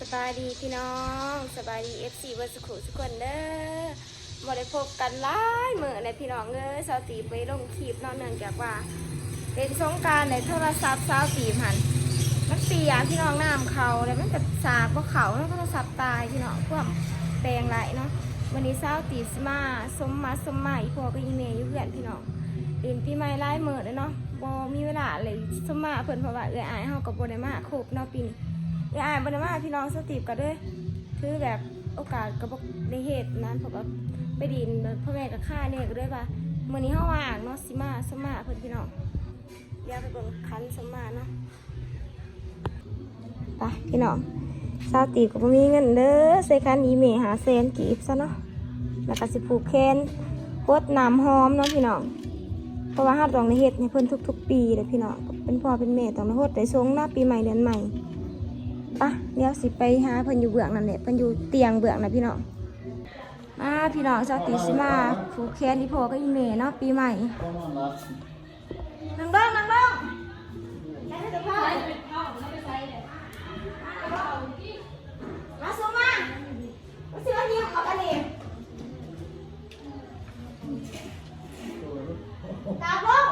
สบายดีพี่น้องสบายดีเอฟซีเบอร์สขุทุกคนเด้อบ่ได้พบกันหลายมื้อเลยพี่น้องเอ้ยสาวตีไปลงคลิปนาะเนื่องจากว่า เป็นสงกรารในโทรศัพท์สาวตีหันมันเปียพี่น้องน้ำเขาแล้วมันก็สากบ่เขาแล้วโทรศัพท์ตายพี่น้องพวกแปลงไหลเนาะวันนี้สาวตีสมาสมมาสมมาอีพอก็อีเมย์ยู่เพื่อนพี่น้องเรียนพี่ไม้ไล่เมิดเลยเนาะบ่มีเวลาเลยสมมาเพิ่นเพราะว่าเอื้ออายเฮากับโบได้มาครบเนาะปีนี้ เอื้ออายบ่ได้มาพี่น้องสติปก็เด้อถือแบบโอกาสก็บ่ได้เฮ็ดนั้นเพราะว่าไปดินพ่อแม่ก็ค่าเนี่ยก็ด้วยว่ามื้อนี้เฮาว่างเนาะสิมาสมาเพิ่อนพี่น้องเดี๋ยวไปเบิ่งคันสมาเนาะไปพี่น้องสาตีก็บ่มีเงินเด้อใส่คันอีเมหาแสนกีบซะเนาะแล้วก็สิผูกแขนกดน้ำหอมเนาะพี่น้องเพราะว่าเราตองได้เฮ็ดให้เพิ่นทุก ๆ ปีเลยพี่น้องเป็นพ่อเป็นแม่ต้องได้โฮดได้ทรงหน้าปีใหม่เดือนใหม่ ปะเดี๋ยวสิไปหาเพิ่นอยู่เบื้องนั่นแหละเพิ่นอยู่เตียงเบื้องนะพี่น้องมาพี่น้องเจ้าตีสิมาผูกแขนที่พอก็อีเมเนาะปีใหม่นั่งดองนั่งดองมาสู้มามาสิว่าเยี่ยมเอากันนี่ตาบง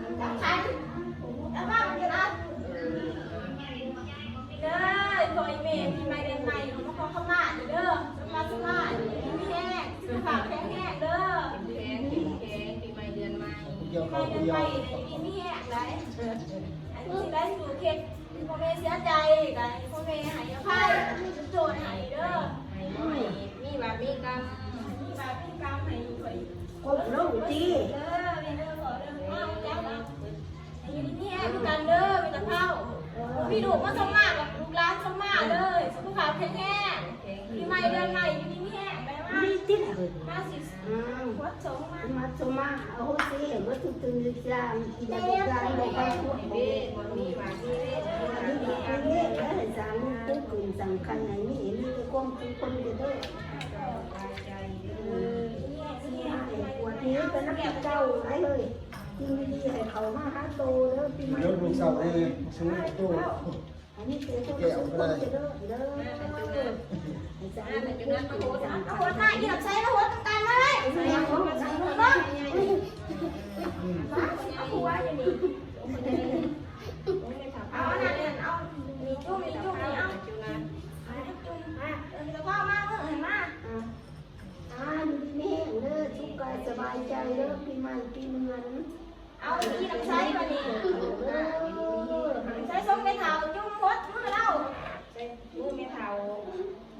หนึ่ง จับขันแล้วบ้างเดี๋ยวนะเด้อคอยเมย์มีไม้เรียนใหม่หลวงพ่อเข้ามาเด้อสมาสมามีแห้งสุขภาพแข็งแรงเด้อ แข็งแข็งแข็งปีใหม่เดือนใหม่ เกี่ยว ไม้ กับ เรียน เกี่ย ให ว ม่มีมีแห้งไรอันนี้ได้สูเข็ดพ่อแม่เสียใจกันพ่อแม่หายอภัยโจทย์หายเด้อ ให้บ่ให้มีบาปมีกรรม มีบาปมีกรรมให้อยู่ไป ครบลูกจี เด้อมีเด้อขอเด้อเอาเจ้าเนาะ อยู่ที่นี่มีกันเด้อมีแต่เข้าพี่ดูมาสมมากับลูกร้านสมมาเลยสุขภาพแข็งแรงพี่ใหม่เดือนใหม่อยู่นี่แห้งไปมามีที่ไหนเลยมาสิอืมวัดสมามาสมาเอาสิมาตุตุลิจามอีกอย่างบอกไปพูดให้เบเบ้บ่มีบาปมีเวทอันนี้อันนี้แล้วสามตึ้งกลุ่มสำคัญไหนมีเห็นมีความคิดคนเดียวด้วยสบายใจเด้อ ออที่ให้ปวดนี้เป็นนักเจ้าไหนเลยจริงดีให้เขามาหาโตแล้วปีใหม่เดี๋ยวลูกสาวนี่ซื้อตู้อันนี้เป็นคนสุขภาพเด้อเด้อสามเป็นจุดนั้นมาโหดเอาหัวหน้าเหยียบใช้แล้วหัวต่างๆมาเลยไม่เอาไม่เอาไม่เอาเอาหัวอย่างนี้เอาหน้าเนี่ยเอามีจุ้มมีจุ้ นี่เด้อทุกกายสบายใจเด้อปีใหม่ปีเมือนเอาที่น้ำใช้มานี่เด้อใช้ส้มเป็นเถาจุ้มหัวมือเราใส่มือแม่เฒ่า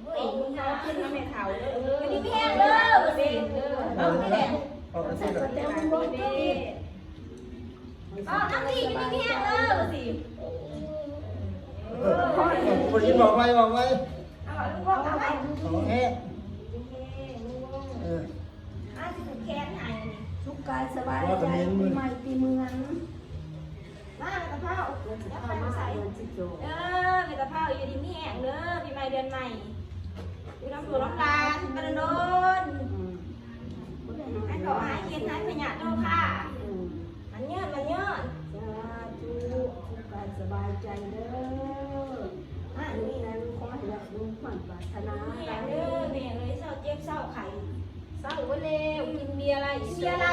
เฮ้ยเอามึมืงอเอาเฒ่าขึ้นนมามาแม่เฒ่าเลยนี่แห้งเด้อสิเอเอาไปแดงเอาไปซื้อแต่กันแต่บามันปบ่มีดีเอ๋อน้ำดีนี่แห้งเด้อสิคนที่บอกไว้บอกไว้เอาลูกบอกเอาไว้ของแห้งเออ อาจจะถูกแค้นหายนี่ ทุ กายสบายใจปีใหม่ปีเมืองมาตะเภาเดี๋ยวเอาไปมาใส่เออเป็นตะเภาอยู่ดีนี่แห้งเด้อปีใหม่เดือนใหม่อยู่น้ำตัวน้ำตาลกระโดนอืมให้ขอหายเย็นหายพยะโรคค่ะ อืม มันเยินมันเยิน สาธุทุกกายสบายใจเด้ออ่านี่นะขอให้รับรู้ความปรารถนา พี่แห้งเด้อพี่แห้งเลยเศร้าเจ็บเศร้าไข้ เศร้าบ่แล้วกินเบียร์อะไร เสียไร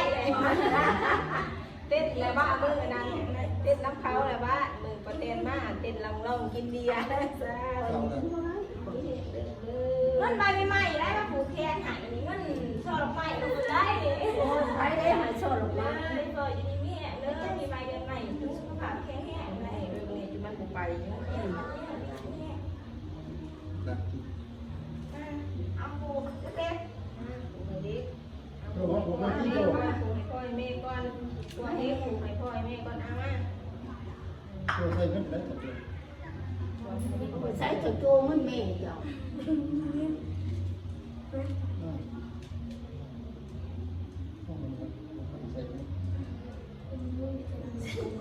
เต้นแล้วบ้ามือนั้นเต้นน้ำเขาแล้วบ้ามือประเทนมาเต้นลำลองกินเบียร์จ้าเอาเงินใบใหม่ได้มาผูกแขนหายเงินสอดใหม่ก็ได้โอ้ยไปได้หายโซลออกได้มาก็ยู่ดีมีแห้งเด้อมีใบเดือนใหม่ถึงสุขภาพแข็งแรงได้เออเนี่ยจุมันบ่ไปอยู่ นะ เอาปูเล็ก เราบอกผมไม่ที่โต ให้พ่อให้แม่ก่อนตัวเฮ็ดให้พ่อให้แม่ก่อนเอามา เราใช้เงินได้ตัวใส่ตัวโจมันแม่เจ้า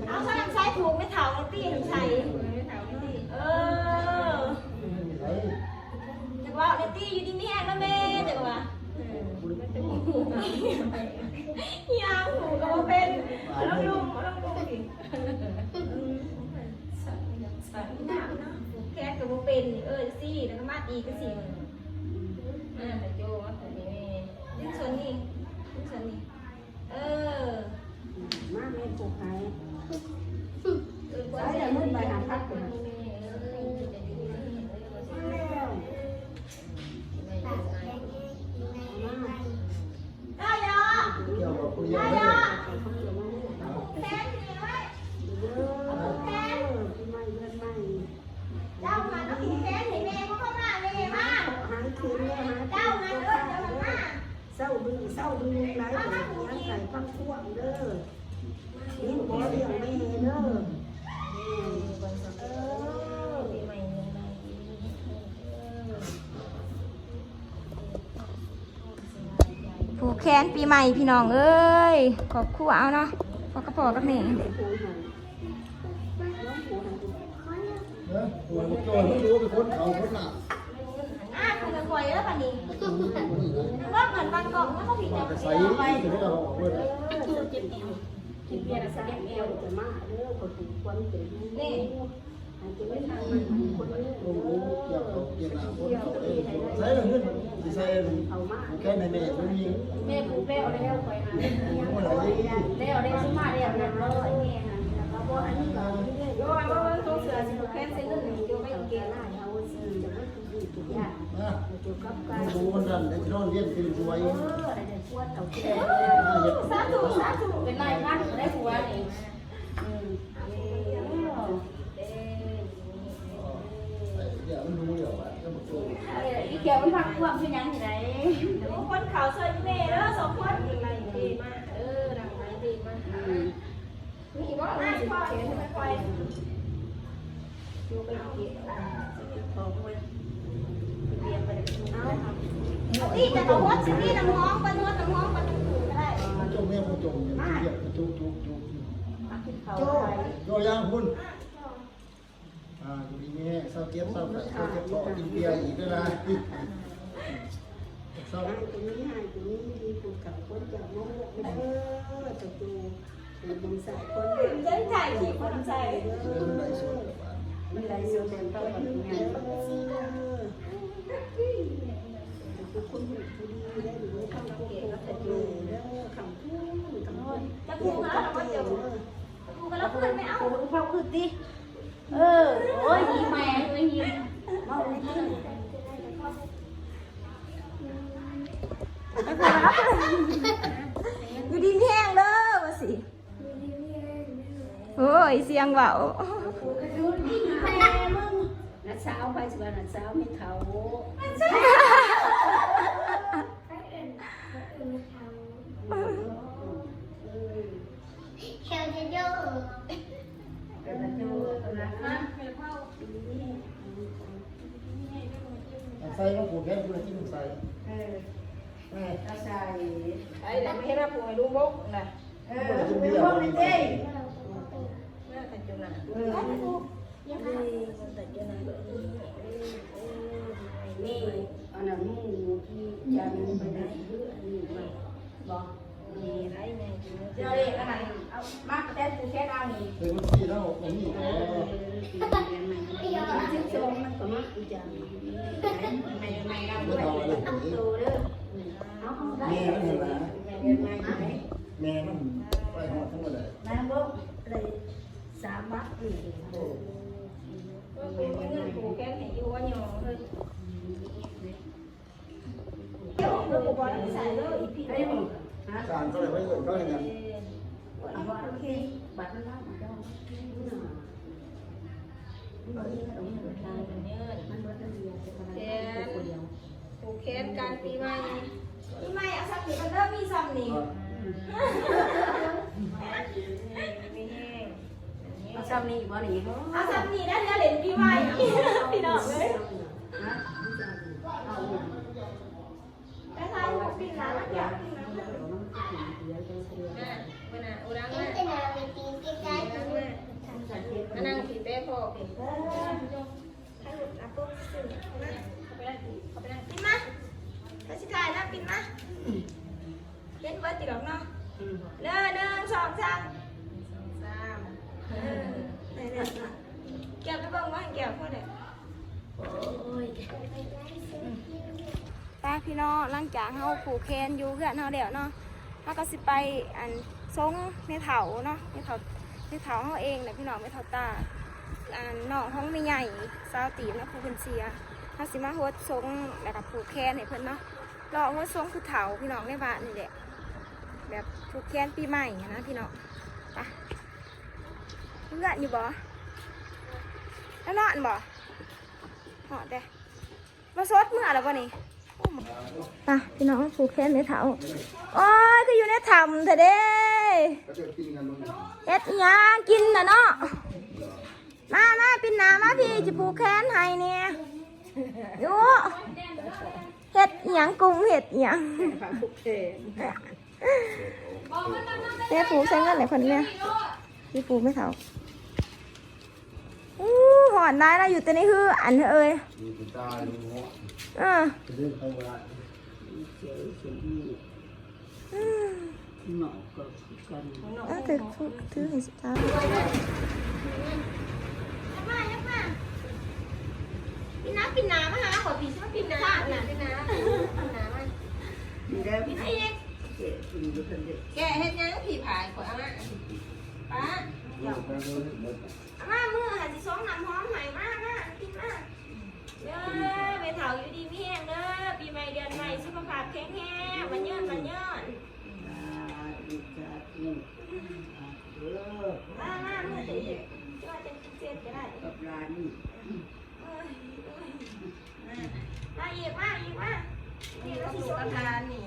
เอาใส่ใส่ผูกไม่เท่าในตีนใส่ไม่เฒ่าไม่ดีเออแต่ว่าในตีอยู่ดีมีแห้งนะแม่แต่ว่าอยางผูกกับว่าเป็นแลองลุงลองลุง ดิน้ำเนาะแค่กับโบเป็นเออซี่แล้วก็มาดีก็สี่มันอ่าแต่โจว่าแต่นี่ดิ้นชนนี่ดิ้นชนนี่เออมาไม่ปลูกใครออใช้มือไปหาพักกันได้ยอ เกี่ยวกับคุยยังไง แทนนี่ไว้ แทนปีใหม่เดือนใหม่ เจ้ามาต้องแทนให้แม่เขาเข้ามาแม่มา หางคืนเนี่ยหา เจ้ามาเออเจ้ามา เศร้าดึง เศร้าดึงไรแบบนี้ใส่พังพ่วงเด้อนี่บ่เลี้ยงแม่เด้อเออผูกแขนปีใหม่พี่น้องเอ้ย ขอบคู่เอาเนาะพอกระปอกับแม่หันน้องปลูกหันเนอะตัวมันโจรไม่รู้เป็นคนเขาคนหนักะคือคอยแล้วป่ะนี่คนนี้นะว่าเหมือนบางกล่องมันก็ผิดมานะแต่ใส่ถึงได้เราออกเอนคิดเบียร์สักเอวจะมาเด้อคนถูกคนเป็นนี่อาจจะไม่ทำมันคนนี้ลงรู้เกี่ยวกับเกี่ยวกับคนเขาเองใส่เงินที่ใส่เอามาแค่ในแม่ไม่มีแม่ผูกแป้วแล้วคอยหาคนไหนแล้วได้สมาแล้วนั่นเลยแม่หันแล้วก็อันนี้ก็เลยโยนว่าตัวเสือสิแค่เส้น นะเกี่ยวกับการรู้มันดันได้นอนเรียนเป็นรวยเอออะไรจะชวนเอาแค่สาธุสาธุเป็นนายพันได้ผัวนี่อืมเดี๋ยวมันรู้เดี๋ยวอะจะมาโจรอีเกี่ยวมันพักความเป็นยังไงคนเขาเชิญแม่แล้วสองคนยังไงดีมากเออดังไงดีมากนี่ว่าไม่พอไม่พอดูไปเกี่ยวของเว้ยเรียนไปเอา นี่จะต้องวัดสินี่น้ำหอมปนวดน้ำหอมปนอื่นก็ได้มันจมแม่มันจมเนี่ยเรียกจุกจุกจุกโจไปโจย่างคุณอ่าอยู่ดีนี่เศร้าเก็บเศร้าไก่เศร้าเก็บพ่อกินเบียร์อีกด้วยนะเศร้าหายตรงนี้หายตรงนี้ดีปลูกกับคนจากน้องเออจะดูเป็นบงสายคนเล่นใจขี่คนใจเด้อเรื่องไหนส่วนไม่ไรเสียวเป็นต้นแบบนี้ ทุกคนผู้ดีได้หรือคำพูดจะดูเด้อคำพูดคำพูดจะพูดแล้วเราก็เจอพูดแล้วเพื่อนไม่เอากูเข้าคือติเออโอ้ยยิ้มแม่เลยยิ้มเมาเลยยิ้มอยู่ดีแห้งเด้อว่าสิโอ้ยเสียงเบา นัดสาวไปสิว่านัดสาวไม่เท่าใส่ก็ผูกแค่คุณที่มันใส่แม่เราใส่ไอ้แต่ไม่ให้รับป่วยลูกบุ๊กนะเออเป็นพวกไม่เจ๊ ไหนเอามากแต่กูแค่เอานี่เป็นคนที่แล้วผมนี่เออปีเรียนใหม่ที่สองมันก็มากอีจังใหม่ใหม่เราด้วยโตเด้อเอาเอาได้แม่มันเห็นไหมใหม่เรียนใหม่ไหมแม่มันไปหอดทั้งหมดเลยนายบอกเลยสามบาทอีกก็เป็นเงินผูกแค่ให้อยู่ว่าหยองเลยเดี๋ยวเราบอลใส่เลยอีพีไอ้หมฮะการก็เลยไม่เกิดก็เลยกันโอเคบัตรมันล่ามันก็มันมีขนมเหมือนกันมันเบิดเดียวจะมาได้ตัวเดียว ผูกแขนการปีใหม่ปีใหม่เอาสักหนึ่งมันเริ่มมีซ้ำนี่ไม่แห้งเอาซ้ำนี่บ่หนีเนาะเอาซ้ำนี่ได้เดี๋ยวเล่นปีใหม่พี่น้องเลย ฮะเอาอย่าง ไปทายผูกปีน้ำอยากปีน้ำ เดี๋ยวมันก็ถึงเดี๋ยวจะเสีย อะวันน่ะอุรังมาอุรังมามานั่งผีแป้พ่อผีเออให้หลุดนะปุ๊บขึ้นมาเข้าไปนั่งเข้าไปนั่งปินมา ถ้าสิถ่ายนะปินมาเล่นเบิร์ดติดหรอกเนาะอืมเด้อหนึ่งสองสามอแก้วไปเบิ่งว่าแก้วพ่อเด็กโอ้ยป้าพี่น้องหลังจากเฮาผูกแขนอยู่เพื่อนเฮาเดี๋ยวเนาะเฮาก็สิไปอันทรงในเถาเนาะในเถาในเถาเฮาเองแหละพี่น้องไม่เถาตาอันน้องห้องไม่ใหญ่สาวตีมนะผู้เพิ่นเสียเฮาสิมาโฮดทรงแล้วก็ผูกแขนให้เพิ่นเนาะ รอโฮดทรงคือเถาพี่น้องในบ้านนี่แหละแบบผูกแขนปีใหม่นะพี่น้องไปเพื่อนอยู่บ่แล้วนอนบ่หอดเด้มาซดเมื่อแล้วบ่นี่ไปพี่น้องผูกแขนในเถาโอ้ยก็อยู่ในถ้ำเถอะเด้เอ็ดยังกินนะเนาะมามาปินหนามาพี่จะผูกแขนให้เนี่ยอยู่ เห็ดอิหยังกุ้งเห็ดอิหยังแม่ผูกใช้เงินไหนคนเนี่ยพี่ผูกไม่เถาอู้หอนได้แล้วอยู่แต่ในฮืออันเอ้ยมีกุตาดูหัวเออจะเล่นเข้ามาหนอกก็กันเออถือถือถือให้สิจ้ามายักมา พี่น้าพี่น้ามาหาขอพี่ชอบพี่น้าพี่น้าพี่น้าพี่น้ามามีแล้วพี่ไอ้เจ็บกินอยู่คนเดียวแกเฮ็ดยังผีผายขออาม่าป้าอาม่ามือหันสิสองน้ำหอมใหม่มากนะกินมากเด้อไปเถาอยู่ดีมีแห้งเด้อปีใหม่เดือนใหม่สุขภาพแข็งแรงมันเยินมันเยินอีกจัดนี่เออมามามือจะอีกจะว่าจะเจ็บก็ได้กับร้านนี่ มาอีกมาอีกมานี่ก็สิสสุองขน้ภาพนี่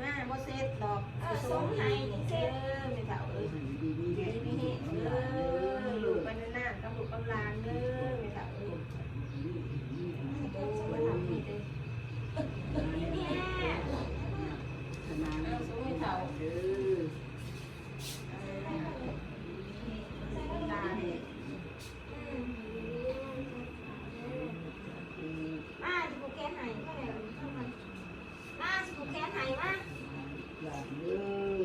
มาบ่เซ็ตดอกำเออสองให้นี่เสร็จไม่เท่าเอ้ยดีดีแน่นี่นี่เออลูกไปนานๆกับลูกกำลานเด้อไม่เท่าเอ้ยโอ้ยทำผิดเลยนี่แน่ขนาดเอาสูงไม่เท่าเด้อ ตาเนี่ย มาสิผูกแขนให้ก็ได้เอามามาสิผูกแขนให้มา อยากเด้อ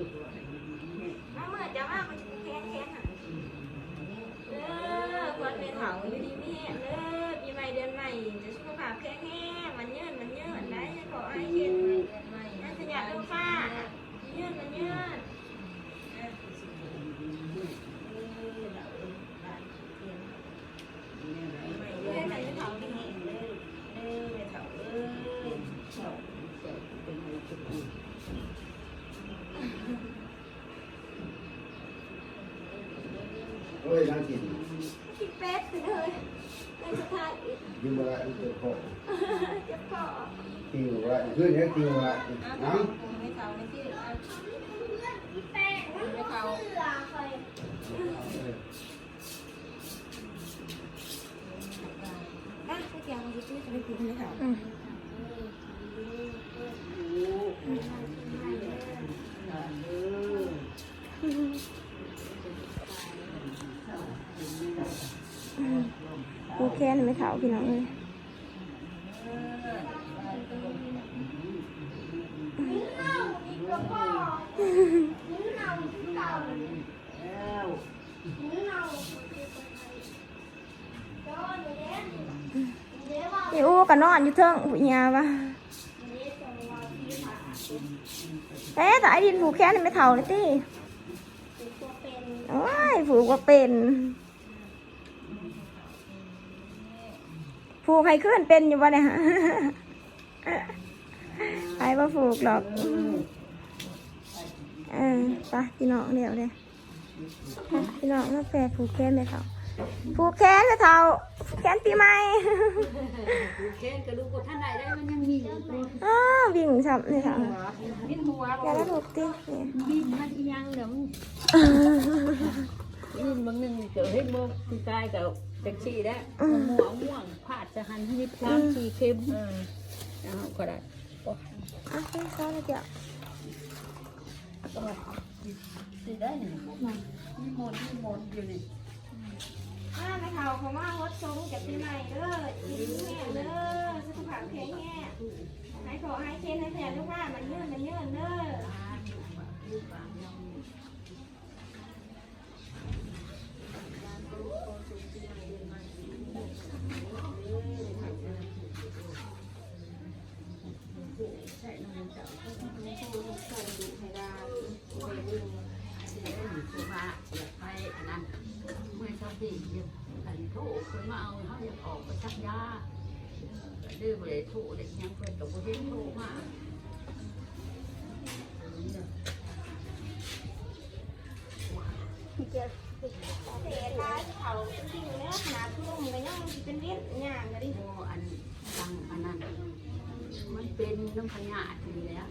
มาเมื่อ จะมามันสิผูกแขนแขนให้เออคนเป็นเหาอยู่ดีไม่แห้งเออปีใหม่เดือนใหม่จะสุขภาพแข็งแรงมันเยินมันเยินได้ขอให้เห็น ไม่ น่าจะอยากดูฟ้าเยื่อนมันเยื่อน เอ้ยไหนจะเท่าที่เห็นเลยเอ้ยไม่เท่าเอ้ย เฮ้ยนั่งกิน คิดเป็ดเลยในสุดท้ายอีก ยืมมาละเจ็บคอ เจ็บคอ กินมาละขึ้นเนี่ยกินมาละเอาน้ไม่เท่าไม่ที่เาไม่เท่าอะไปเกี่ยวกับที่จะได้กินไหมคะกูแค่นไม่เถาพี่น้องเลย แล้ว พี่อู้ก็นอนอยู่เทิงอุญาวะเอ๊ะแต่ไอ้ดินผูกแขนนี่ไม่เท่าเลยติโอ้ยผูกว่าเป็น ผูกให้ขึ้นเป็นอยู่วะเนี่ยไอ้ว่าผูกหรอกเออไปพี่น้องเดี๋ยวเลยพี่น้องน้าแปรผูกแขนไม่เท่า ผูกแขนไม่เท่าผูกแขนปีใหม่แค่กระดูกกดท่านใดได้มันยังมีอยู่เลยอ้าววิ่งฉับนี่ค่ะวินหัวแกแล้วถูกติเนี่ยวินมันอีหยังเดี๋ยวมันวินบางหนึ่งเกิดให้โมกที่กายกับแท็กซี่ได้หัวม่วงผาดจะหันที่พร้อมสีเข้มเอาก็ได้อะเป็นซ้อนเลยเดี๋ยวสีได้หนึ่งมีหมดมีหมดอยู่นี่ อ่าไม่เท่าเขามาฮดทรงจากปีใหม่เด้อยิ้มแห้งเด้อสุขภาพแข็งแรงให้ขอให้เคนให้แผ่ลูกว่ามันเยื่นมันเยื่นเด้อ สี่อันถูกคนมาเอาเขาอยากออกไปชักยา ดื้อเลยถูกเด็กยังเพื่อนกับคนที่ถูกมาเสียลายเขาจริงๆแล้วขนาดทุ่มไปยังเป็นเวียงย่างก็ดิโอ้อันดังอันนั้นมันเป็นน้ำพญาทีแล้ว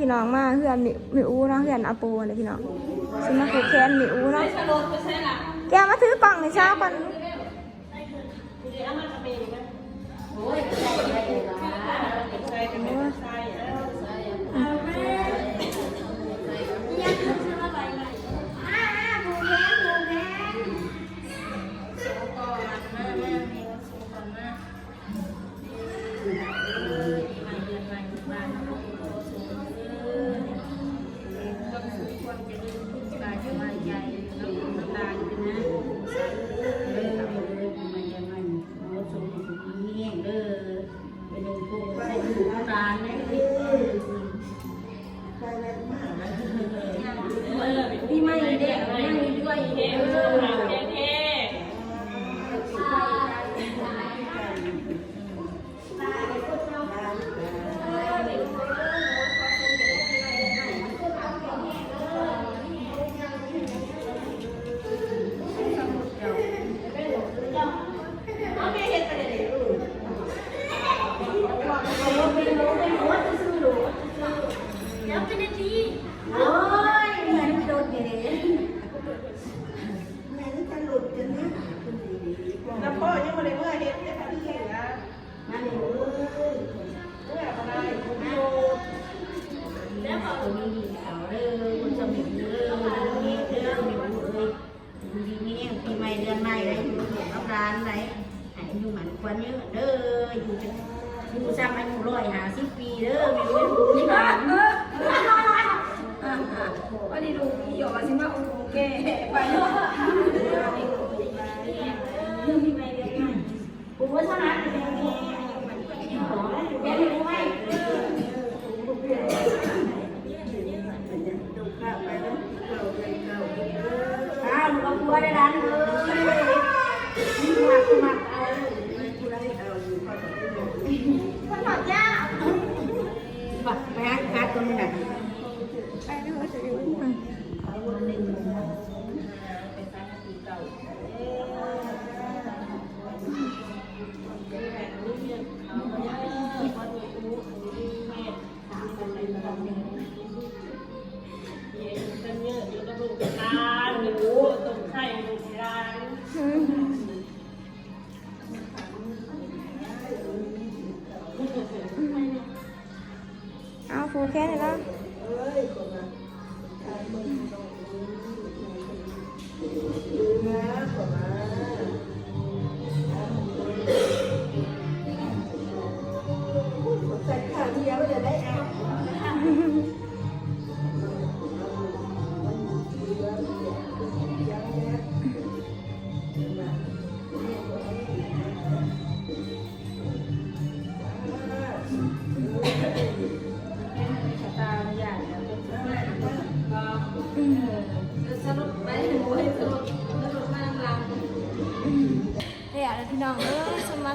พี่น้องมาเพื่อนมิมิอูเนาะเพื่อนอาโปเลยพี่น้องสิมาคูแคนมิอูเนาะแกมาถือกล่องในเช้าก่อน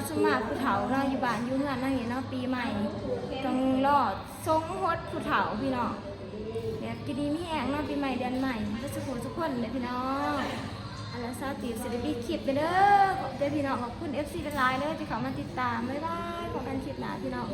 สมาสมัครผู้เฒ่าเนาะอยู่บ้านอยู่เฮือนเนาะนี่เนาะปีใหม่ต้องรอดทรงฮดผู้เฒ่าพี่น้องแบบจะดีมีแองเนาะปีใหม่เดือนใหม่ก็สุขทุกคนเลยพี่น้องอันละซาตีสิริบีคลิปไปเด้อขอบใจพี่น้องขอบคุณ FC หลายๆเด้อที่เขามาติดตามบ๊ายบายขอกันคลิปหน้าพี่น้อง